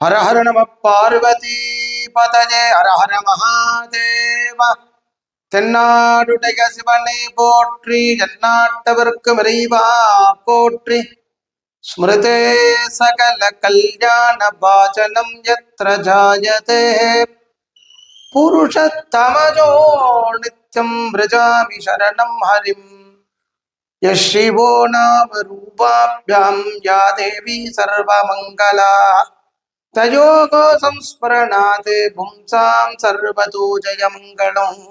ஹரஹர நம பார்வதி பதஜே ஹரஹர மகாதேவ தென்னாடுடைய சிவனை போற்றி எந்நாட்டவர்க்கும் இறைவா போற்றி ஸ்மிருதே சகல கல்யாண பாஜனம் எத்திர ஜாயதே. புருஷத்தமஜோ நித்யம் விரஜாமி சரணம் ஹரிம். யஸ்ரீவோ நாம ரூபாபியாம் யா தேவி சர்வமங்களா. தயோகோ சம்ஸ்மரணாத் பும்சாம் சர்வதூஜய மங்களம்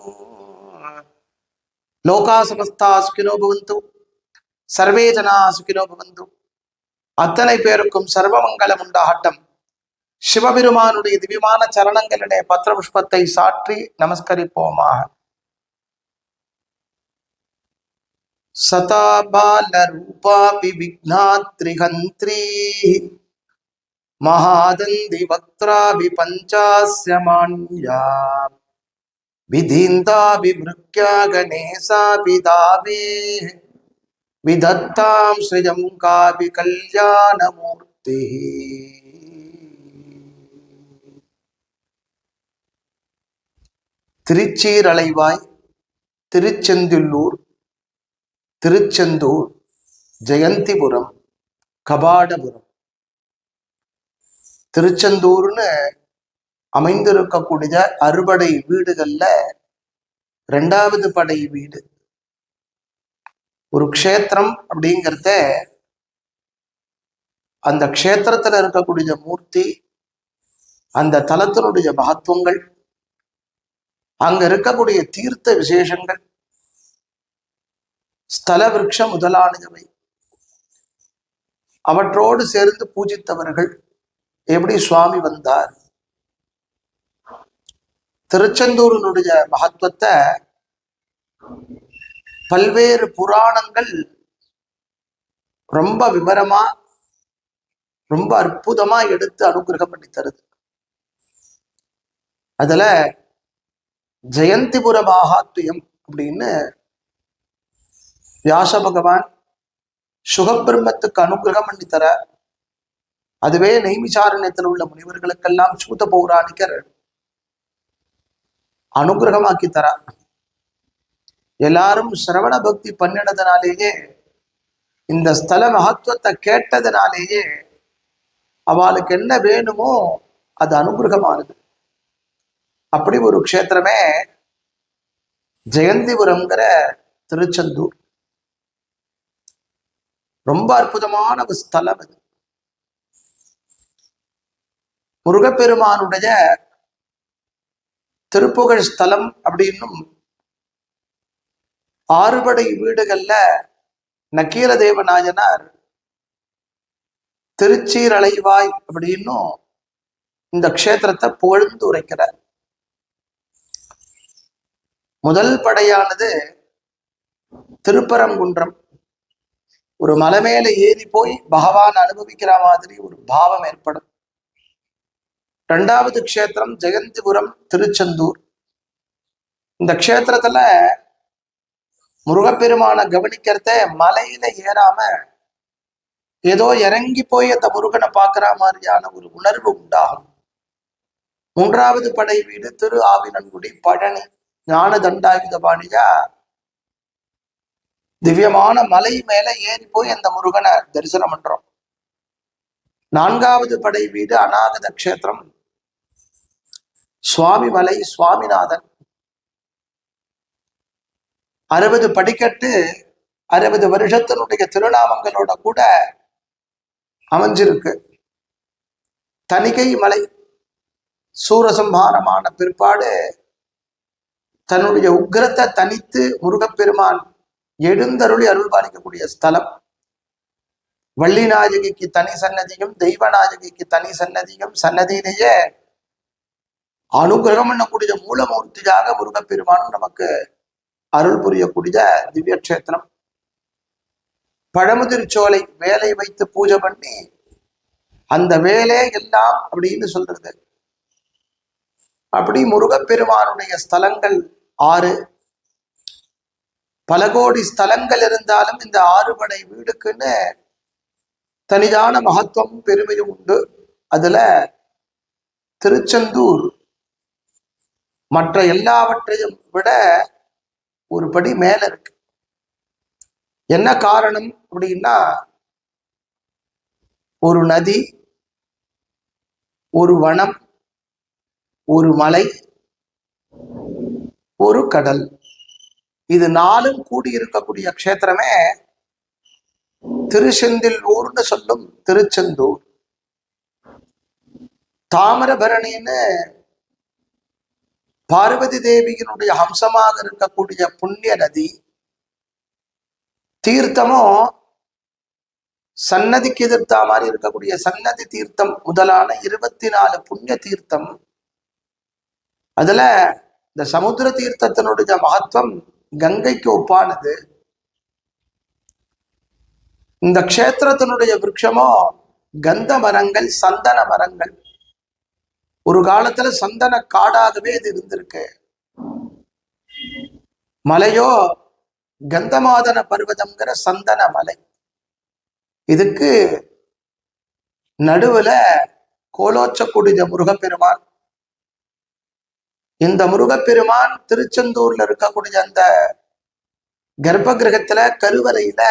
லோகா சமஸ்தா சுகினோ பவந்து சர்வே ஜனா சுகினோ பவந்து அத்தனை பேருக்கும் சர்வமங்கலம் உண்டாகட்டம். சிவபெருமானுடைய திவ்யமான சரணங்களிலே பத்திர புஷ்பத்தை சாற்றி நமஸ்கரிப்போமாக. சதா பால ரூபாபி விக்னாத்ரிஹந்திரீ विघ्नात्रिहन्त्री महादन्दिवक्त्रापि पञ्चास्य मान्या विधीन्ताभिमृग्या गणेशापि दावे विदत्तां श्रियं कापि कल्याणमूर्तिः திருச்சீரலைவாய் திருச்செந்துள்ளூர் திருச்செந்தூர் ஜெயந்திபுரம் கபாடபுரம் திருச்செந்தூர்னு அமைந்திருக்கக்கூடிய அறுபடை வீடுகள்ல ரெண்டாவது படை வீடு. ஒரு க்ஷேத்திரம் அப்படிங்கிறத அந்த க்ஷேத்திரத்துல இருக்கக்கூடிய மூர்த்தி அந்த தலத்தினுடைய மகத்துவங்கள் அங்க இருக்கக்கூடிய தீர்த்த விசேஷங்கள் ஸ்தல விரக்ஷ முதலானவை அவற்றோடு சேர்ந்து பூஜித்தவர்கள் எப்படி சுவாமி வந்தார்? திருச்செந்தூரினுடைய மகத்துவத்தை பல்வேறு புராணங்கள் ரொம்ப விவரமா ரொம்ப அற்புதமா எடுத்து அனுகிரகம் பண்ணி தருது. அதுல ஜெயந்திபுர மகாத்மியம் அப்படின்னு வியாச பகவான் சுகபிரம்மத்துக்கு அனுகிரகம் பண்ணி தர அதுவே நெய்மிசாரணத்தில் உள்ள முனிவர்களுக்கெல்லாம் சூத பௌராணிக்கர் அனுகிரகமாக்கி தரார். எல்லாரும் சிரவண பக்தி பண்ணினதுனாலேயே இந்த ஸ்தல மகத்துவத்தை கேட்டதுனாலேயே அவளுக்கு என்ன வேணுமோ அது அனுகிரகமானது. அப்படி ஒரு க்ஷேத்திரமே ஜெயந்திபுரம்ங்கிற திருச்செந்தூர். ரொம்ப அற்புதமான ஒரு ஸ்தலம் அது. முருகப்பெருமானுடைய திருப்புகழ் ஸ்தலம் அப்படின்னும் ஆறுபடை வீடுகள்ல நக்கீர தேவநாயனார் திருச்சீரலைவாய் அப்படின்னும் இந்த க்ஷேத்திரத்தை புகழ்ந்து உரைக்கிறார். முதல் படையானது திருப்பரங்குன்றம். ஒரு மலை மேல ஏறி போய் பகவான் அனுபவிக்கிற மாதிரி ஒரு பாவம் ஏற்படும். ரெண்டாவது க்ஷேத்திரம் ஜெயந்திபுரம் திருச்செந்தூர். இந்த க்ஷேத்திரத்துல முருகப்பெருமான கவனிக்கிறத மலையில ஏறாம ஏதோ இறங்கி போய் அந்த முருகனை பார்க்குற மாதிரியான ஒரு உணர்வு உண்டாகும். மூன்றாவது படை வீடு திரு ஆவினன்குடி பழனி ஞான தண்டாயுத பாணியா. திவ்யமான மலை மேல ஏறி போய் அந்த முருகனை தரிசனம் பண்றோம். நான்காவது படை வீடு அநாகத கஷேத்திரம் சுவாமி மலை சுவாமிநாதன். அறுபது படிக்கட்டு அறுபது வருஷத்தினுடைய திருநாமங்களோட கூட அமைஞ்சிருக்கு. தணிகை மலை சூரசம்ஹாரமான பிற்பாடு தன்னுடைய உக்கிரத்தை தனித்து முருகப்பெருமான் எழுந்தருளி அருள் பாலிக்கக்கூடிய ஸ்தலம் வள்ளிநாயகிக்கு தனி சன்னதியும் தெய்வநாயகிக்கு தனி சன்னதியும் சன்னதியிலேயே அனுகிரகம் பண்ணக்கூடிய மூலமூர்த்தியாக முருகப்பெருமானும் நமக்கு அருள் புரியக்கூடிய திவ்ய கஷேத்திரம் பழமுதிர்ச்சோலை வேலை வைத்து பூஜை பண்ணி அந்த வேலை எல்லாம் அப்படின்னு சொல்றது. அப்படி முருகப்பெருமானுடைய ஸ்தலங்கள் ஆறு. பல கோடி ஸ்தலங்கள் இருந்தாலும் இந்த ஆறுபடை வீடுக்குன்னு தனிதான மகத்துவம் பெருமையும் உண்டு. அதுல திருச்செந்தூர் மற்ற எல்லாவற்றையும் விட ஒரு படி மேல இருக்கு. என்ன காரணம் அப்படின்னா ஒரு நதி ஒரு வனம் ஒரு மலை ஒரு கடல். இது நாலும் கூடி இருக்கக்கூடிய க்ஷேத்திரமே திருச்செந்தில்ஊர்னு சொல்லும் திருச்செந்தூர். தாமிரபரணின்னு பார்வதி தேவியினுடைய ஹம்சமாக இருக்கக்கூடிய புண்ணிய நதி தீர்த்தமும் சன்னதிக்கு எதிர்த்தா மாதிரி இருக்கக்கூடிய சன்னதி தீர்த்தம் முதலான இருபத்தி நாலு புண்ணிய தீர்த்தம் அதுல இந்த சமுத்திர தீர்த்தத்தினுடைய மகத்துவம் கங்கைக்கு ஒப்பானது இந்த க்ஷேத்திரத்தினுடைய விருட்சமோ கந்த மரங்கள் சந்தன மரங்கள் ஒரு காலத்துல சந்தன காடாகவே இது இருந்திருக்கு. மலையோ கந்தமாதன பர்வதம்ங்கிற சந்தன மலை. இதுக்கு நடுவுல கோலோச்சக்குடித முருகப்பெருமான். இந்த முருகப்பெருமான் திருச்செந்தூர்ல இருக்கக்கூடிய அந்த கர்ப்ப கிரகத்துல கருவறையில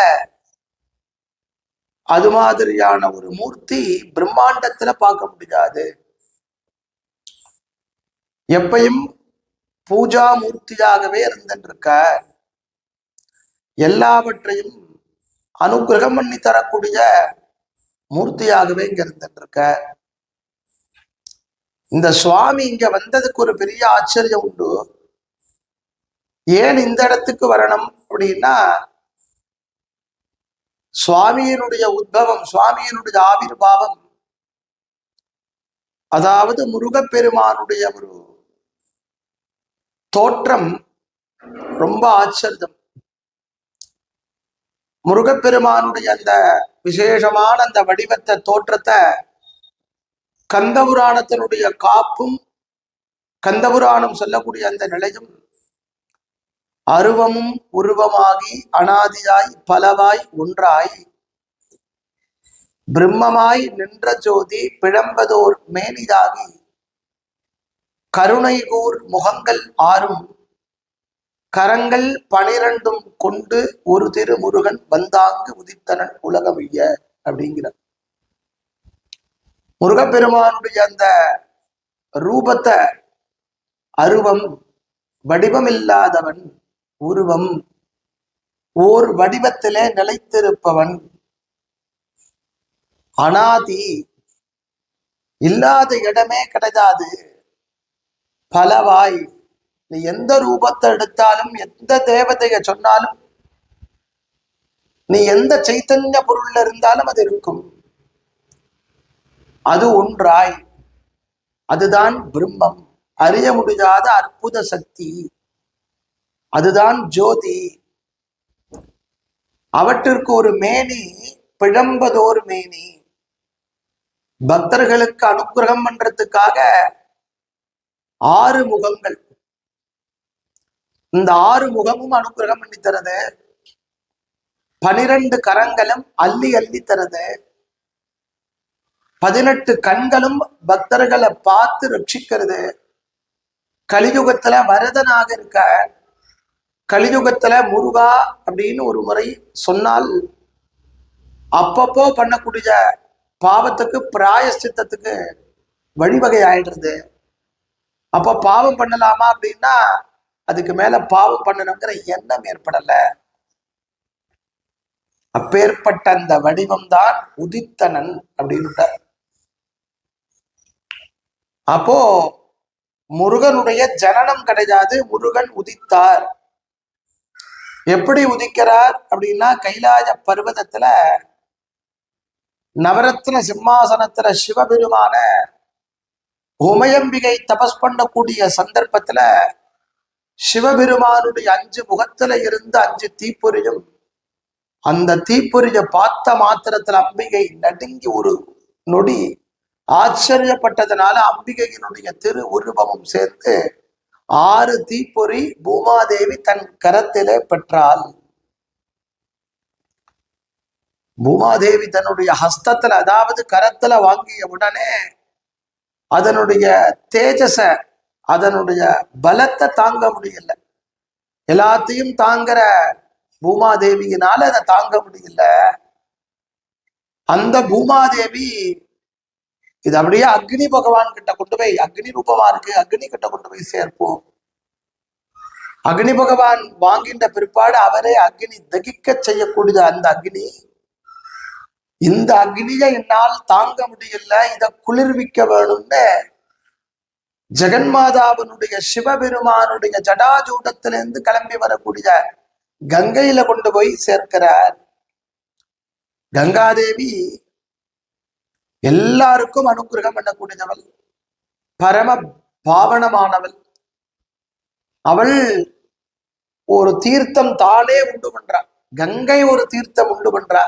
அது மாதிரியான ஒரு மூர்த்தி பிரம்மாண்டத்துல பார்க்க முடியாது. எப்பையும் பூஜா மூர்த்தியாகவே இருந்துருக்க எல்லாவற்றையும் அனுகிரகம் பண்ணி தரக்கூடிய மூர்த்தியாகவே இங்க இருந்துருக்க இந்த சுவாமி இங்க வந்ததுக்கு ஒரு பெரிய ஆச்சரியம் உண்டு. ஏன் இந்த இடத்துக்கு வரணும் அப்படின்னா சுவாமியினுடைய உத்பவம் சுவாமியினுடைய ஆவிர்வாவம் அதாவது முருகப்பெருமானுடைய ஒரு தோற்றம் ரொம்ப ஆச்சரியம். முருகப்பெருமானுடைய அந்த விசேஷமான அந்த வடிவத்தை தோற்றத்தை கந்தபுராணத்தினுடைய காப்பும் கந்தபுராணம் சொல்லக்கூடிய அந்த நிலையும் அருவமும் உருவமாகி அனாதியாய் பலவாய் ஒன்றாய். பிரம்மமாய் நின்ற ஜோதி பிழம்பதோர் மேனிதாகி கருணை கூர் முகங்கள் ஆறும் கரங்கள் பனிரெண்டும் கொண்டு ஒரு திரு முருகன் வந்தாங்கு உதித்தனன் உலகமைய அப்படிங்கிறார். முருகப்பெருமானுடைய அந்த ரூபத்தை அருவம் வடிவமில்லாதவன் உருவம் ஓர் வடிவத்திலே நிலைத்திருப்பவன் அனாதி இல்லாத இடமே கிடையாது. பலவாய். நீ எந்த ரூபத்தை எடுத்தாலும் எந்த தேவதைய சொன்னாலும் நீ எந்த சைத்தன்ய பொருள்ல இருந்தாலும் அது இருக்கும். அது ஒன்றாய். அதுதான் பிரம்மம். அறிய முடியாத அற்புத சக்தி. அதுதான் ஜோதி. அவற்றிற்கு ஒரு மேனி பிழம்பதோர் மேனி. பக்தர்களுக்கு அனுகிரகம் பண்றதுக்காக ஆறு முகங்கள். இந்த ஆறு முகமும் அனுகிரகம் பண்ணி தரது. பனிரெண்டு கரங்களும் அள்ளி அள்ளி தரது. பதினெட்டு கண்களும் பக்தர்களை பார்த்து ரட்சிக்கிறது. கலியுகத்துல வரதனாக இருக்க கலியுகத்துல முருகா அப்படின்னு ஒரு முறை சொன்னால் அப்பப்போ பண்ணக்கூடிய பாவத்துக்கு பிராயசித்தத்துக்கு வழிவகை ஆயிடுறது அப்ப பாவம் பண்ணலாமா அப்படின்னா அதுக்கு மேல பாவம் பண்ணணுங்கிற எண்ணம் ஏற்படல. அப்பேற்பட்ட அந்த வடிவம் தான் உதித்தனன் அப்படின்னு அப்போ முருகனுடைய ஜனனம் கிடையாது முருகன் உதித்தார். எப்படி உதிக்கிறார் அப்படின்னா கைலாய பர்வதத்துல நவரத்ன சிம்மாசனத்துல சிவபெருமான உமையம்பிகை தபஸ் பண்ணக்கூடிய சந்தர்ப்பத்துல சிவபெருமானுடைய அஞ்சு முகத்துல இருந்து அஞ்சு தீப்பொறியும் அந்த தீப்பொறிய பார்த்த மாத்திரத்துல அம்பிகை நடுங்கி ஒரு நொடி ஆச்சரியப்பட்டதுனால அம்பிகையினுடைய திரு உருவமும் சேர்த்து ஆறு தீப்பொறி பூமாதேவி தன் கரத்திலே பெற்றாள். பூமாதேவி தன்னுடைய ஹஸ்தத்துல அதாவது கரத்துல வாங்கிய உடனே அதனுடைய தேஜஸ அதனுடைய பலத்தை தாங்க முடியல. எல்லாத்தையும் தாங்குற பூமாதேவியினால அதை தாங்க முடியல. அந்த பூமாதேவி இது அப்படியே அக்னி பகவான் கிட்ட கொண்டு போய் அக்னி ரூபமா இருக்கு அக்னி கிட்ட கொண்டு போய் சேர்ப்போம். அக்னி பகவான் வாங்கின்ற பிற்பாடு அவரே அக்னி தகிக்க செய்யக்கூடிய அந்த அக்னி இந்த அக்னியை என்னால் தாங்க முடியல இதை குளிர்விக்க வேணும்னு ஜெகன்மாதாவினுடைய சிவபெருமானுடைய ஜடாஜூடத்திலிருந்து கிளம்பி வரக்கூடிய கங்கையில கொண்டு போய் சேர்க்கிறார். கங்காதேவி எல்லாருக்கும் அனுகிரகம் பண்ணக்கூடியவள் பரம பாவனமானவள். அவள் ஒரு தீர்த்தம் தானே உண்டு பண்றா. கங்கை ஒரு தீர்த்தம் உண்டு பண்றா.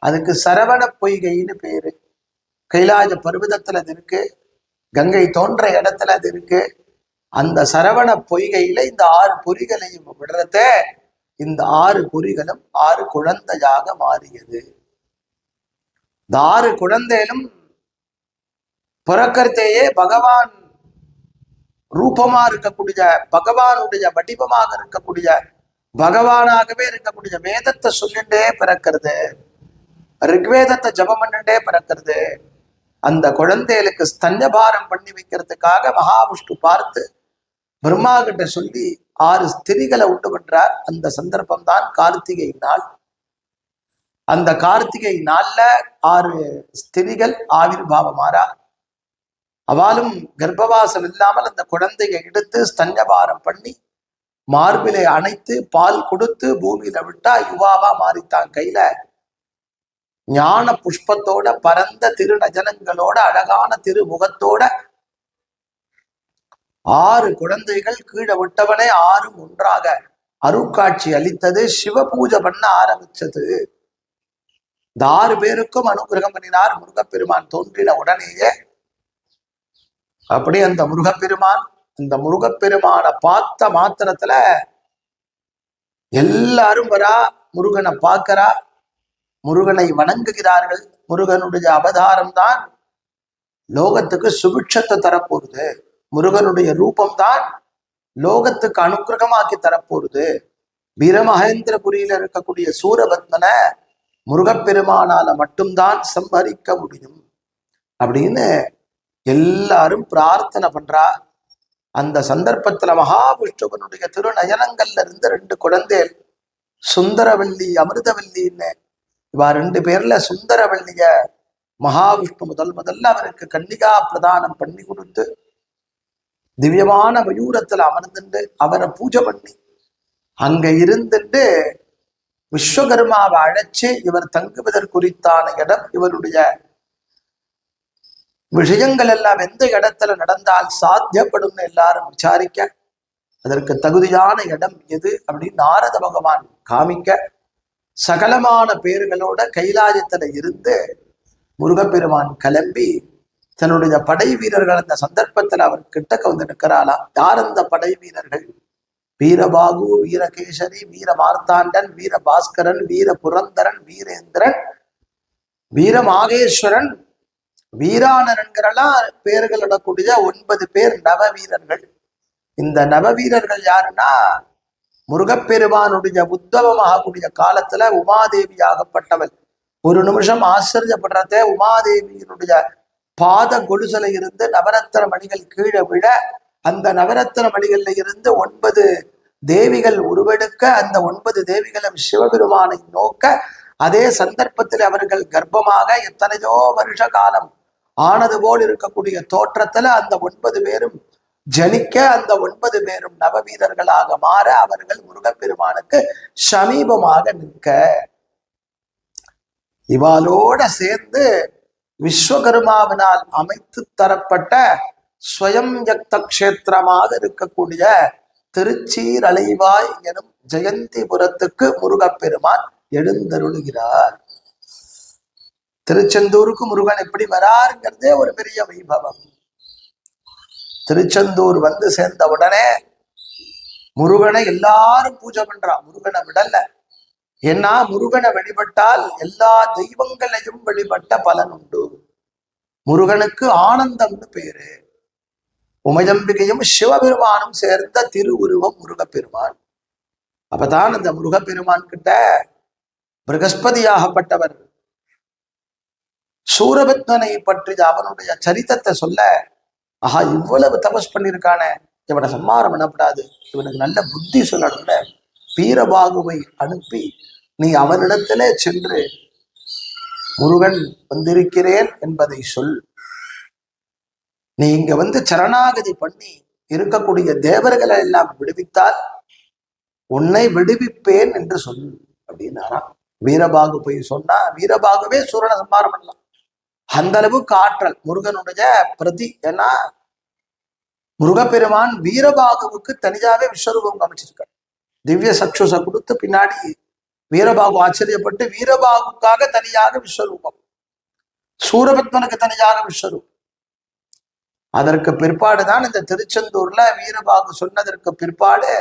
அதுக்கு சரவண பொய்கைன்னு பேரு. கைலாஜ பர்வதத்துல அது இருக்கு. கங்கை தோன்ற இடத்துல அது இருக்கு. அந்த சரவண பொய்கையில இந்த ஆறு பொறிகளையும் விடுறத இந்த ஆறு பொறிகளும் ஆறு குழந்தையாக மாறியது. இந்த ஆறு குழந்தையிலும் பிறக்கறதையே பகவான் ரூபமா இருக்கக்கூடிய பகவானுடைய வடிவமாக இருக்கக்கூடிய பகவானாகவே இருக்கக்கூடிய வேதத்தை சொல்லிட்டே பிறக்கிறது. ரிக்வேதத்தை ஜபம் பண்ணிட்டே பிறக்கிறது. அந்த குழந்தைகளுக்கு ஸ்தன்யபாரம் பண்ணி வைக்கிறதுக்காக மகாவிஷ்ணு பார்த்து பிரம்மா கிட்ட சொல்லி ஆறு ஸ்திரிகளை உண்டு பண்றார். அந்த சந்தர்ப்பம் தான் கார்த்திகை நாள். அந்த கார்த்திகை நாள்ல ஆறு ஸ்திரிகள் ஆவிர்வாவமாறா அவளும் கர்ப்பவாசம் இல்லாமல் அந்த குழந்தையை எடுத்து ஸ்தன்யபாரம் பண்ணி மார்பிலை அணைத்து பால் கொடுத்து பூமியில விட்டா யுவாவா மாறித்தான் கையில. ஞான புஷ்பத்தோட பரந்த திருநஜனங்களோட அழகான திருமுகத்தோட ஆறு குழந்தைகள் கீழே விட்டவனே ஆறும் ஒன்றாக. அருட்காட்சி அளித்தது சிவ பூஜை பண்ண ஆரம்பிச்சது. இந்த ஆறு பேருக்கும் அனுகிரகம் பண்ணினார் முருகப்பெருமான். தோன்றின உடனேயே அப்படி அந்த முருகப்பெருமான் இந்த முருகப்பெருமானை பார்த்த மாத்திரத்துல எல்லாரும் வரா முருகனை பார்க்கறா முருகனை வணங்குகிறார்கள். முருகனுடைய அவதாரம் தான் லோகத்துக்கு சுபிட்சத்தை தரப்போகுது. முருகனுடைய ரூபம்தான் லோகத்துக்கு அனுகிரகமாக்கி தரப்போகுது. வீரமகேந்திரபுரியில இருக்கக்கூடிய சூரபத்மனை முருகப்பெருமானால மட்டும்தான் சம்ஹரிக்க முடியும். அப்படின்னு எல்லாரும் பிரார்த்தனை பண்றா. அந்த சந்தர்ப்பத்துல மகாவிஷ்ணுவனுடைய திருநயனங்கள்ல இருந்து ரெண்டு குழந்தைகள் சுந்தரவல்லி அமிர்தவல்லின்னு இவா ரெண்டு பேர்ல சுந்தரவல்லிய மகாவிஷ்ணு முதல் முதல்ல அவருக்கு கன்னிகா பிரதானம் பண்ணி கொடுத்து திவ்யமான மயூரத்துல அமர்ந்துட்டு அவரை பூஜை பண்ணி அங்க இருந்துட்டு விஸ்வகர்மாவை அழைச்சு இவர் தங்குவதற்குறித்தான இடம் இவருடைய விஷயங்கள் எல்லாம் எந்த இடத்துல நடந்தால் சாத்தியப்படும்னு எல்லாரும் விசாரிக்க அதற்கு தகுதியான இடம் எது அப்படின்னு நாரத பகவான் காமிக்க சகலமான பேர்களோட கைலாயத்துல இருந்து முருகப்பெருமான் கிளம்பி தன்னுடைய படை வீரர்கள் அந்த சந்தர்ப்பத்துல அவர் கிட்டக்க வந்து நிற்கிறாளா யார் அந்த படை வீரர்கள்? வீரபாகு வீரகேசரி வீர மார்த்தாண்டன் வீர பாஸ்கரன் வீர புரந்தரன் வீரேந்திரன் வீரமாகேஸ்வரன் வீராணரன்கிறெல்லாம் பேர்கள் இடக்கூடிய ஒன்பது பேர் நவ வீரர்கள். இந்த நவ வீரர்கள் யாருன்னா முருகப்பெருமானுடைய உத்தவமாகக்கூடிய காலத்துல உமாதேவி ஆகப்பட்டவள். ஒரு நிமிஷம் ஆச்சரியப்படுறத உமாதேவியினுடைய பாத கொலுசல இருந்து நவரத்தின மணிகள் கீழே விழ அந்த நவரத்தின மணிகள்ல இருந்து ஒன்பது தேவிகள் உருவெடுக்க அந்த ஒன்பது தேவிகளும் சிவபெருமானை நோக்க அதே சந்தர்ப்பத்தில் அவர்கள் கர்ப்பமாக எத்தனையோ வருஷ காலம் ஆனது போல் இருக்கக்கூடிய தோற்றத்துல அந்த ஒன்பது பேரும் ஜனிக்க அந்த ஒன்பது பேரும் நவவீரர்களாக மாற அவர்கள் முருகப்பெருமானுக்கு சமீபமாக நிற்க. இவாளோட சேர்ந்து விஸ்வகர்மாவினால் அமைத்து தரப்பட்ட ஸ்வயம் யக்த கஷேத்திரமாக இருக்கக்கூடிய திருச்சீர் அலைவாய் எனும் ஜெயந்திபுரத்துக்கு முருகப்பெருமான் எழுந்தருளுகிறார். திருச்செந்தூருக்கு முருகன் எப்படி வராருங்கிறதே ஒரு பெரிய வைபவம். திருச்செந்தூர் வந்து சேர்ந்த உடனே முருகனை எல்லாரும் பூஜை பண்றா. முருகனை விடல. ஏன்னா முருகனை வழிபட்டால் எல்லா தெய்வங்களையும் வழிபட்ட பலன் உண்டு. முருகனுக்கு ஆனந்தம்னு பேரு. உமயம்பிகையும் சிவபெருமானும் சேர்ந்த திருவுருவம் முருகப்பெருமான். அப்பதான் அந்த முருகப்பெருமான் கிட்ட பிரகஸ்பதியாகப்பட்டவர். சூரபத்மனை பற்றி அவனுடைய சரித்தத்தை சொல்ல ஆஹா இவ்வளவு தபஸ் பண்ணியிருக்கானே இவனை சம்மாரம் பண்ணப்படாது இவனுக்கு நல்ல புத்தி சொல்லணும்ல வீரபாகுவை அனுப்பி நீ அவனிடத்திலே சென்று முருகன் வந்திருக்கிறேன் என்பதை சொல். நீ இங்க வந்து சரணாகதி பண்ணி இருக்கக்கூடிய தேவர்களை எல்லாம் விடுவித்தால் உன்னை விடுவிப்பேன் என்று சொல் அப்படின்னாராம். வீரபாகு போய் சொன்னா வீரபாகுவே சூரனை சம்மாரம் பண்ணலாம். அந்த அளவுக்கு ஆற்றல் முருகனுடைய பிரதி ஏன்னா முருகப்பெருமான் வீரபாகுவுக்கு தனியாவே விஸ்வரூபம் அமைச்சிருக்கார் திவ்ய சக்ஷுச கொடுத்து பின்னாடி வீரபாகு ஆச்சரியப்பட்டு வீரபாகுக்காக தனியாக விஸ்வரூபம். சூரபத்மனுக்கு தனியாக விஸ்வரூபம். அதற்கு பிற்பாடுதான் இந்த திருச்செந்தூர்ல வீரபாகு சொன்னதற்கு பிற்பாடு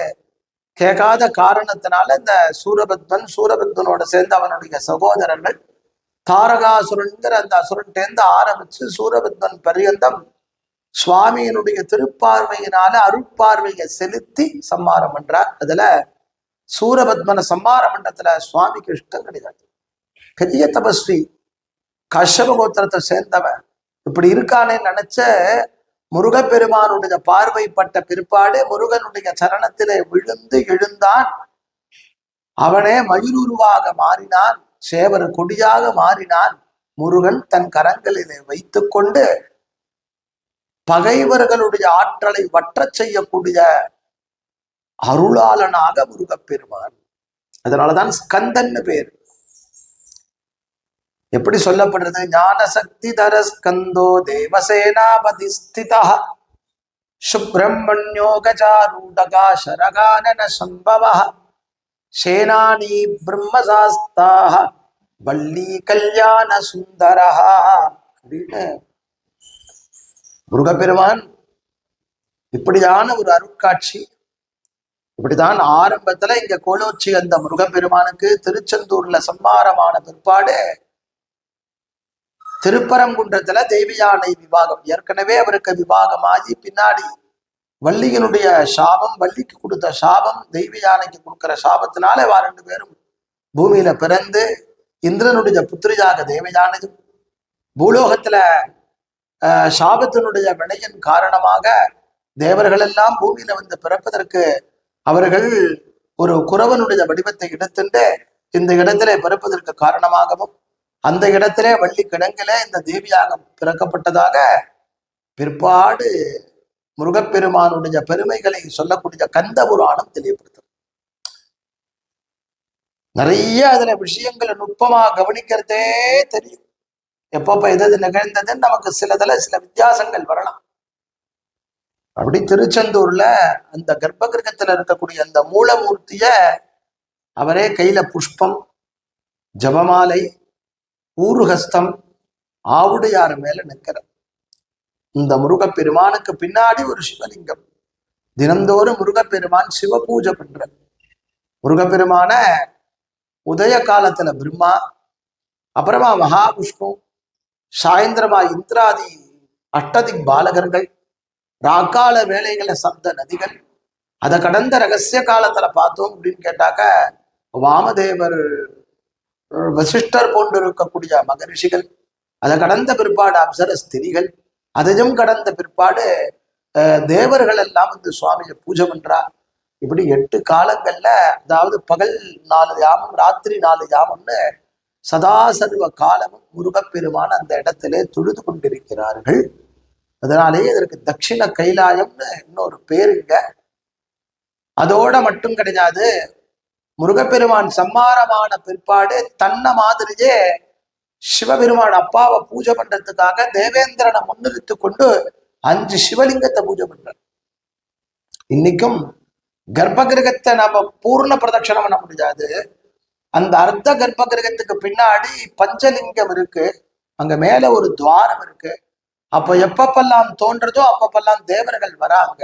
கேட்காத காரணத்தினால இந்த சூரபத்மன் சூரபத்மனோட சேர்ந்து அவனுடைய சகோதரர்கள் தாரகாசுரன்கிற அந்த அசுரன்டேந்து ஆரம்பிச்சு சூரபத்மன் பரியந்தம் சுவாமியினுடைய திருப்பார்வையினால அருட்பார்வையை செலுத்தி சம்மாரம் பண்றார். அதுல சூரபத்மன சம்மார மண்டத்துல சுவாமிக்கு இஷ்டம் கிடையாது. பெரிய தபஸ்வி கஷ்யப கோத்திரத்தை சேர்ந்தவன். இப்படி இருக்கானே நினைச்ச முருகப்பெருமானுடைய பார்வைப்பட்ட பிற்பாடு முருகனுடைய சரணத்திலே விழுந்து எழுந்தான். அவனே மயிலுருவாக மாறினான். சேவர் கொடியாக மாறினான். முருகன் தன் கரங்களிலே வைத்துக்கொண்டு பகைவர்களுடைய ஆற்றலை வற்றச் செய்யக்கூடிய அருளாளனாக முருகப்பெருமான். அதனாலதான் ஸ்கந்தன்னு பேர். எப்படி சொல்லப்படுறது? ஞான சக்தி தர ஸ்கந்தோ தேவசேனாபதி ஸ்திதா. சுப்பிரமணியோ கஜாரூடகா சரகானன சம்பவா. சேனானி பிரம்மசாஸ்தாக வள்ளி கல்யாண சுந்தரா அப்படின்னு முருகப்பெருமான் இப்படியான ஒரு அருட்காட்சி இப்படிதான் ஆரம்பத்துல இங்க கோலோச்சி அந்த முருகப்பெருமானுக்கு திருச்செந்தூர்ல சம்மாரமான பிற்பாடு திருப்பரங்குன்றத்துல தேவியானை விவாகம். ஏற்கனவே அவருக்கு விவாகம் ஆகி பின்னாடி வள்ளியினுடைய சாபம் வள்ளிக்கு கொடுத்த சாபம் தெய்வ யானைக்கு கொடுக்கிற சாபத்தினால வா ரெண்டு பேரும் பூமியில பிறந்து இந்திரனுடைய புத்திரியாக தேவையானதும் பூலோகத்துல ஆஹ் சாபத்தினுடைய வினையின் காரணமாக தேவர்கள் எல்லாம் பூமியில வந்து பிறப்பதற்கு அவர்கள் ஒரு குறவனுடைய வடிவத்தை எடுத்துட்டு இந்த இடத்திலே பிறப்பதற்கு காரணமாகவும் அந்த இடத்திலே வள்ளி கிடங்கிலே இந்த தேவியாக பிறக்கப்பட்டதாக பிற்பாடு முருகப்பெருமானுடைய பெருமைகளை சொல்லக்கூடிய கந்த புராணம் தெளிவுபடுத்தும் நிறைய அதுல விஷயங்களை நுட்பமா கவனிக்கிறதே தெரியும். எப்பப்ப எது நிகழ்ந்ததுன்னு நமக்கு சிலதுல சில வித்தியாசங்கள் வரலாம். அப்படி திருச்செந்தூர்ல அந்த கர்ப்ப கிரகத்துல இருக்கக்கூடிய அந்த மூலமூர்த்திய அவரே கையில புஷ்பம் ஜபமாலை ஊருகஸ்தம் ஆவுடையார் மேல நிற்கிறார். இந்த முருகப்பெருமானுக்கு பின்னாடி ஒரு சிவலிங்கம். தினந்தோறும் முருகப்பெருமான் சிவ பூஜை பண்ற. முருகப்பெருமான உதய காலத்துல பிரம்மா அப்புறமா மகாவிஷ்ணு சாயந்திரமா இந்திராதி அஷ்டதிக் பாலகர்கள் ராக்கால வேலைகளை சப்த நதிகள் அதை கடந்த ரகசிய காலத்துல பார்த்தோம் அப்படின்னு கேட்டாக்க வாமதேவர் வசிஷ்டர் போன்று இருக்கக்கூடிய மகரிஷிகள் அதை கடந்த பிற்பாடு அப்சர ஸ்திரிகள் அதையும் கடந்த பிற்பாடு தேவர்கள் எல்லாம் வந்து சுவாமியை பூஜை பண்றா இப்படி எட்டு காலங்கள்ல அதாவது பகல் நாலு யாமம் ராத்திரி நாலு யாமம்னு சதாசர்வ காலமும் முருகப்பெருமான் அந்த இடத்திலே தொழுது கொண்டிருக்கிறார்கள். அதனாலேயே இதற்கு தட்சிண கைலாயம்னு இன்னொரு பேருங்க அதோட மட்டும் கிடையாது. முருகப்பெருமான் சம்மாரமான பிற்பாடு தன்னை மாதிரியே சிவபெருமான் அப்பாவை பூஜை பண்றதுக்காக தேவேந்திரனை முன்னிறுத்து கொண்டு அஞ்சு சிவலிங்கத்தை பூஜை பண்றார். இன்னைக்கும் கர்ப்ப கிரகத்தை நம்ம பூர்ண பிரதட்சணம் பண்ண முடியாது அந்த அர்த்த கர்ப்ப கிரகத்துக்கு பின்னாடி பஞ்சலிங்கம் இருக்கு. அங்க மேல ஒரு துவாரம் இருக்கு. அப்ப எப்பப்பெல்லாம் தோன்றதோ அப்பப்பெல்லாம் தேவர்கள் வராங்க.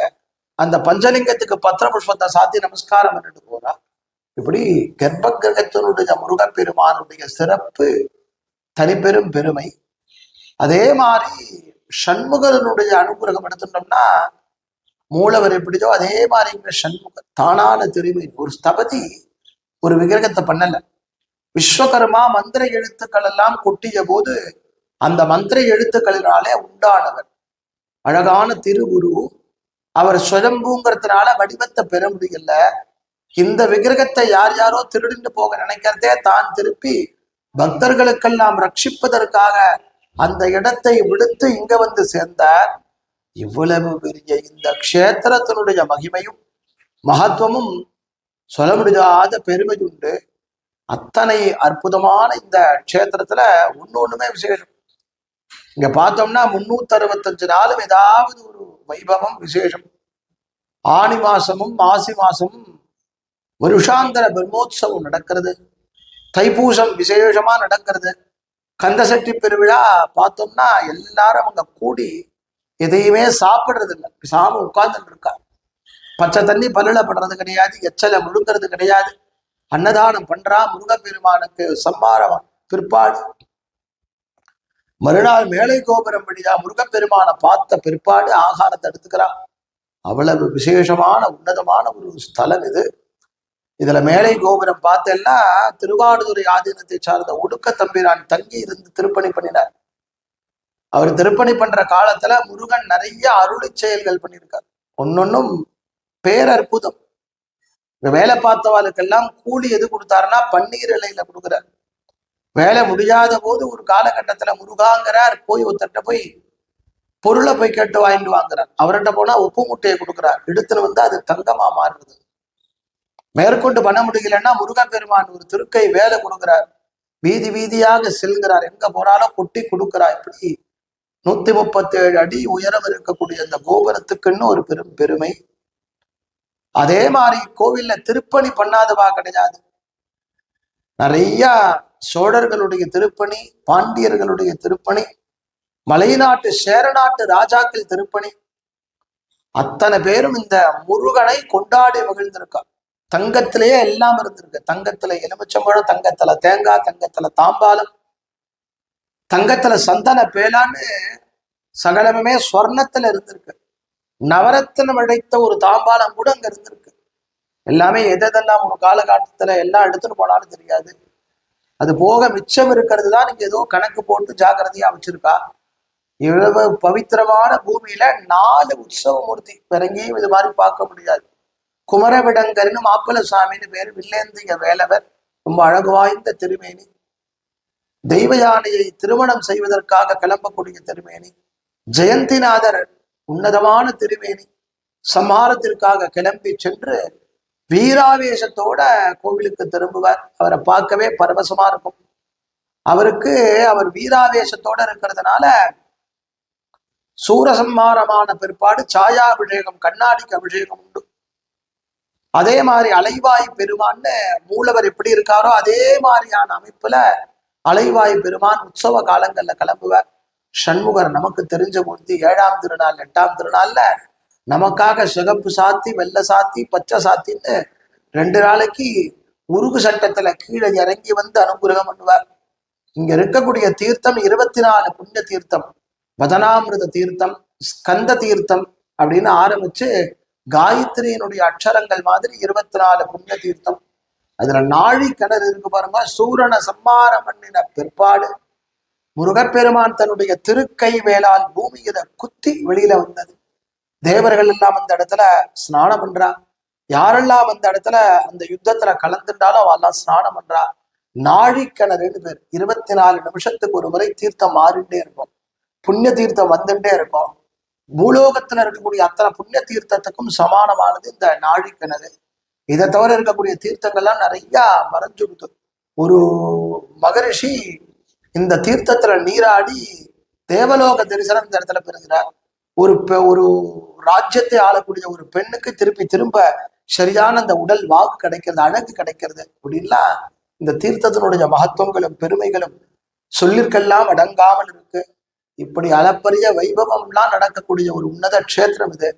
அந்த பஞ்சலிங்கத்துக்கு பத்திர புஷ்பத்தை சாத்தி நமஸ்காரம் பண்ணிட்டு போறா. இப்படி கர்ப்ப கிரகத்தினுடைய முருகப்பெருமானுடைய சிறப்பு தனிப்பெரும் பெருமை. அதே மாதிரி சண்முகனுடைய அனுகிரகம் எடுத்துட்டோம்னா மூலவர் எப்படியோ அதே மாதிரி இங்க சண்முகர் தானான திருமை ஒரு ஸ்தபதி ஒரு விக்கிரகத்தை பண்ணல. விஸ்வகர்மா மந்திர எழுத்துக்கள் எல்லாம் கொட்டிய போது அந்த மந்திர எழுத்துக்களினாலே உண்டானவர். அழகான திருகுரு அவர் சுயம்புங்கிறதுனால வடிவத்தை பெற முடியல. இந்த விக்கிரகத்தை யார் யாரோ திருடிட்டு போக நினைக்கிறதே தான் திருப்பி பக்தர்களுக்கெல்லாம் ரட்சிப்பதற்காக அந்த இடத்தை விடுத்து இங்க வந்து சேர்ந்தார். இவ்வளவு பெரிய இந்த க்ஷேத்திரத்தினுடைய மகிமையும் மகத்துவமும் சொல்ல முடியாத பெருமை உண்டு அத்தனை அற்புதமான இந்த க்ஷேத்திரத்துல ஒண்ணு ஒண்ணுமே விசேஷம். இங்க பார்த்தோம்னா முன்னூத்தி அறுபத்தஞ்சு நாளும் ஏதாவது ஒரு வைபவம் விசேஷம். ஆணி மாசமும் மாசி மாசமும் வருஷாந்தர பிரம்மோத்சவம் நடக்கிறது. தைப்பூசம் விசேஷமா நடக்கிறது. கந்தசட்டி பெருவிழா பார்த்தோம்னா எல்லாரும் அங்க கூடி எதையுமே சாப்பிடுறது இல்லை சாமி உட்கார்ந்துட்டு இருக்கா பச்சை தண்ணி பல்லுல படுறது கிடையாது எச்சலை முழுங்கிறது கிடையாது. அன்னதானம் பண்றா முருகப்பெருமானுக்கு சம்மாரம் பிற்பாடு. மறுநாள் மேலை கோபுரம் வழியா முருகப்பெருமானை பார்த்த பிற்பாடு ஆகாரத்தை எடுத்துக்கிறான். அவ்வளவு விசேஷமான உன்னதமான ஒரு ஸ்தலம் இது. இதுல மேலை கோபுரம் பார்த்தேன்னா திருவாடுதுறை ஆதீனத்தை சார்ந்த ஒடுக்க தம்பிரான் தங்கி இருந்து திருப்பணி பண்ணினார். அவர் திருப்பணி பண்ற காலத்துல முருகன் நிறைய அருளி செயல்கள் பண்ணியிருக்கார். ஒன்னொன்னும் பேரற்புதம் இந்த வேலை பார்த்தவாளுக்கெல்லாம் கூலி எது கொடுத்தாருன்னா பன்னீர் இலையில கொடுக்குறார். வேலை முடியாத போது ஒரு காலகட்டத்துல முருகாங்கிறார் போய் ஒருத்தட்ட போய் பொருளை போய் கேட்டு வாங்கிட்டு வாங்குறார். அவர்கிட்ட போனா உப்பு முட்டையை கொடுக்குறார். எடுத்துன்னு வந்து அது தங்கமா மாறுறது மேற்கொண்டு பண்ண முடியலன்னா முருகப்பெருமான் ஒரு திருக்கை வேலை கொடுக்கிறார். வீதி வீதியாக செல்கிறார். எங்க போனாலும் கொட்டி கொடுக்கிறார். இப்படி நூத்தி முப்பத்தி ஏழு அடி உயரம் இருக்கக்கூடிய அந்த கோபுரத்துக்குன்னு ஒரு பெரும் பெருமை. அதே மாதிரி கோவில்ல திருப்பணி பண்ணாதவா கிடையாது. நிறைய சோழர்களுடைய திருப்பணி பாண்டியர்களுடைய திருப்பணி மலைநாட்டு சேரநாட்டு ராஜாக்கள் திருப்பணி. அத்தனை பேரும் இந்த முருகனை கொண்டாடி மகிழ்ந்திருக்கா தங்கத்திலேயே எல்லாம் இருந்திருக்கு. தங்கத்துல எலுமிச்சம்பழம் தங்கத்துல தேங்காய் தங்கத்துல தாம்பாலம் தங்கத்துல சந்தன பேலான்னு சகலமுமே ஸ்வர்ணத்துல இருந்திருக்கு. நவரத்தினம் அடைத்த ஒரு தாம்பாலம் கூட அங்க இருந்திருக்கு. எல்லாமே எதெல்லாம் ஒரு காலகட்டத்துல எல்லாம் எடுத்துட்டு போனாலும் தெரியாது. அது போக மிச்சம் இருக்கிறது தான் நீங்க ஏதோ கணக்கு போட்டு ஜாக்கிரதையா வச்சிருக்கா. இவ்வளவு பவித்திரமான பூமியில நாலு உற்சவ மூர்த்தி பிறங்கியும் இது மாதிரி பார்க்க முடியாது. குமரவிடங்கர்னு மாப்பிள சாமின்னு பேர். வில்லேந்திய வேலவர் ரொம்ப அழகு வாய்ந்த திருமேனி. தெய்வ யானையை திருமணம் செய்வதற்காக கிளம்பக்கூடிய திருமேனி. ஜெயந்திநாதர் உன்னதமான திருமேனி. சம்ஹாரத்திற்காக கிளம்பி சென்று வீராவேசத்தோட கோவிலுக்கு திரும்புவார். அவரை பார்க்கவே பரவசமா இருக்கும். அவருக்கு அவர் வீராவேசத்தோட இருக்கிறதுனால சூரசம்மாரமான பிற்பாடு சாயா அபிஷேகம் கண்ணாடிக்கு அபிஷேகம் உண்டு. அதே மாதிரி அலைவாய் பெருமான்னு மூலவர் எப்படி இருக்காரோ அதே மாதிரியான அமைப்புல அலைவாய் பெருமான் உற்சவ காலங்கள்ல கிளம்புவார். சண்முகர் நமக்கு தெரிஞ்ச மூர்த்தி ஏழாம் திருநாள் எட்டாம் திருநாள்ல நமக்காக சிகப்பு சாத்தி வெள்ளை சாத்தி பச்சை சாத்தின்னு ரெண்டு நாளைக்கு முருகு சட்டத்துல கீழே இறங்கி வந்து அனுகிரகம் பண்ணுவார். இங்க இருக்கக்கூடிய தீர்த்தம் இருபத்தி நாலு புண்ணிய தீர்த்தம் வதனாமிருத தீர்த்தம் ஸ்கந்த தீர்த்தம் அப்படின்னு ஆரம்பிச்சு காயத்ரியினுடைய அக்ஷரங்கள் மாதிரி இருபத்தி நாலு புண்ணிய தீர்த்தம் அதுல நாழி கிணறு இருக்கு பாருங்க சூரண சம்மாரம் பண்ணின பிற்பாடு. முருகப்பெருமான் தன்னுடைய திருக்கை வேளால் பூமியில குத்தி வெளியில வந்தது. தேவர்கள் எல்லாம் அந்த இடத்துல ஸ்நானம் பண்றா. யாரெல்லாம் அந்த இடத்துல அந்த யுத்தத்துல கலந்துட்டாலும் அவெல்லாம் ஸ்நானம் பண்றா. நாழிக்கிணறுன்னு பேர். இருபத்தி நாலு நிமிஷத்துக்கு ஒரு முறை தீர்த்தம் மாறிண்டே இருக்கும். புண்ணிய தீர்த்தம் வந்துட்டே இருக்கும். பூலோகத்துல இருக்கக்கூடிய அத்தனை புண்ணிய தீர்த்தத்துக்கும் சமானமானது இந்த நாழிக்கிணறு. இதை தவிர இருக்கக்கூடிய தீர்த்தங்கள்லாம் நிறைய மறைஞ்சுடுது ஒரு மகரிஷி இந்த தீர்த்தத்துல நீராடி தேவலோக தரிசனம் இந்த இடத்துல பெறுகிறார். ஒரு ஒரு ராஜ்யத்தை ஆளக்கூடிய ஒரு பெண்ணுக்கு திருப்பி திரும்ப சரியான அந்த உடல் வாக்கு கிடைக்கிறது அழகு கிடைக்கிறது அப்படின்லாம் இந்த தீர்த்தத்தினுடைய மகத்துவங்களும் பெருமைகளும் சொல்லிற்கெல்லாம் அடங்காமல் இருக்கு. இப்படி அளப்பரிய வைபவம்லாம் நடக்கக்கூடிய ஒரு உன்னத க்ஷேத்திரம் இது.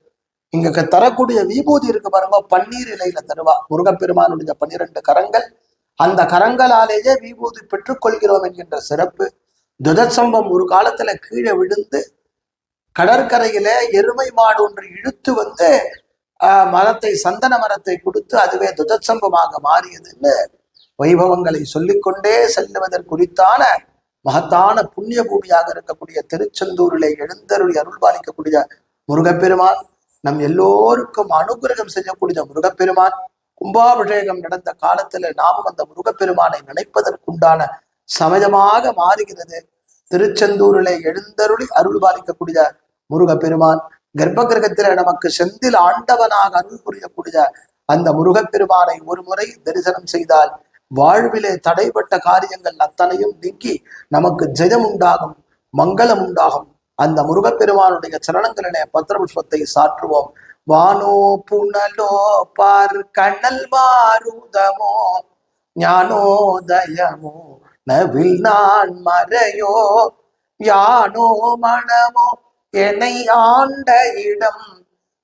இங்க தரக்கூடிய விபூதி இருக்கு பாருங்க பன்னீர் இலையில தருவா. முருகப்பெருமானுடைய பன்னிரண்டு கரங்கள். அந்த கரங்களாலேயே விபூதி பெற்றுக்கொள்கிறோம் என்கின்ற சிறப்பு. துதசம்பம் ஒரு காலத்துல கீழே விழுந்து கடற்கரையில எருமை மாடு ஒன்று இழுத்து வந்து ஆஹ், மரத்தை சந்தன மரத்தை கொடுத்து அதுவே துதசம்பமாக மாறியதுன்னு வைபவங்களை சொல்லிக்கொண்டே செல்லுவதற்குறித்தான மகத்தான புண்ணிய பூமியாக இருக்கக்கூடிய திருச்செந்தூரிலே எழுந்தருளி அருள்பாலிக்கக்கூடிய முருகப்பெருமான் நம் எல்லோருக்கும் அனுகிரகம் செய்யக்கூடிய முருகப்பெருமான் கும்பாபிஷேகம் நடந்த காலத்துல நாமும் அந்த முருகப்பெருமானை நினைப்பதற்குண்டான சமயமாக மாறுகிறது. திருச்செந்தூரிலே எழுந்தருளி அருள் பாலிக்கக்கூடிய முருகப்பெருமான் கர்ப்ப கிரகத்தில நமக்கு செந்தில் ஆண்டவனாக அருள் புரியக்கூடிய அந்த முருகப்பெருமானை ஒரு முறை தரிசனம் செய்தால் வாழ்விலே தடைப்பட்ட காரியங்கள் அத்தனையும் நீங்கி நமக்கு ஜெயம் உண்டாகும் மங்களம் உண்டாகும் அந்த முருகப்பெருமானுடைய சரணங்களிலே பத்திரபுஷ்பத்தை சாற்றுவோம். வானோ புனலோ பார் கண்ணல் மாருதமோ ஞானோதயமோ நவில் நான் மறையோ யானோ மனமோ என்னை ஆண்ட இடம்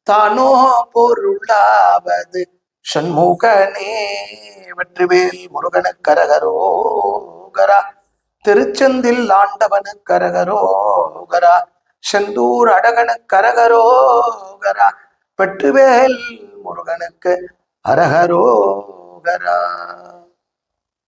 தானோ பொருளாவது. சண்முகனே வெற்றிவேல் முருகனுக்கரகரோகரா திருச்செந்தில் ஆண்டவனு கரகரோகரா. செந்தூர் அடகனு கரகரோகரா. வெற்றிவேல் முருகனுக்கு அரகரோகரா.